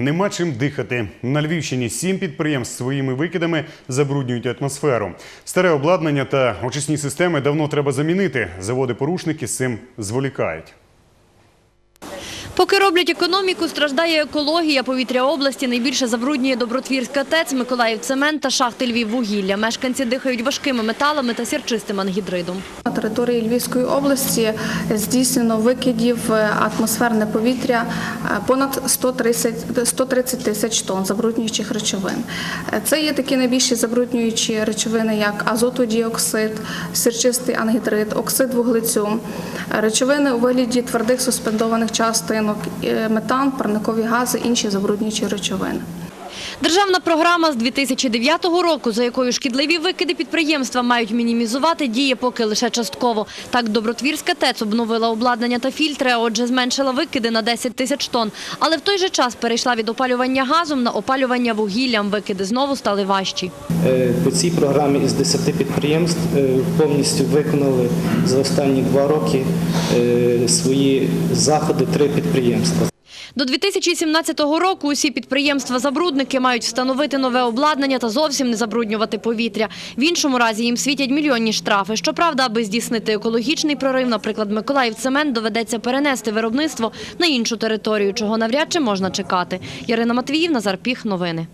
Нема чим дихати. На Львівщині сім підприємств своїми викидами забруднюють атмосферу. Старе обладнання та очисні системи давно треба замінити. Заводи-порушники з цим зволікають. Поки роблять економіку, страждає екологія. Повітря області найбільше забруднює Добротвірська ТЕЦ, Миколаїв цемент та шахти Львіввугілля. Мешканці дихають важкими металами та сірчистим ангідридом. На території Львівської області здійснено викидів атмосферне повітря е, понад 130, 130 тисяч тонн забруднюючих речовин. Е, Це є такі найбільші забруднюючі речовини, як азотодіоксид, сірчистий ангідрид, оксид вуглецю, е, речовини у вигляді твердих суспендованих частинок, е, метан, парникові гази, інші забруднюючі речовини. Державна програма з 2009 року, за якою шкідливі викиди підприємства мають мінімізувати, діє поки лише частково. Так, Добротвірська ТЕЦ обновила обладнання та фільтри, а отже зменшила викиди на 10 тисяч тонн. Але в той же час перейшла від опалювання газом на опалювання вугіллям. Викиди знову стали важчі. Е, По цій програмі із 10 підприємств е, повністю виконали за останні два роки е, свої заходи три підприємства. До 2017 року усі підприємства-забрудники мають встановити нове обладнання та зовсім не забруднювати повітря. В іншому разі їм світять мільйонні штрафи. Щоправда, аби здійснити екологічний прорив, наприклад, Миколаїв цемент доведеться перенести виробництво на іншу територію, чого навряд чи можна чекати. Ярина Матвіїв, Назар Піх. Новини.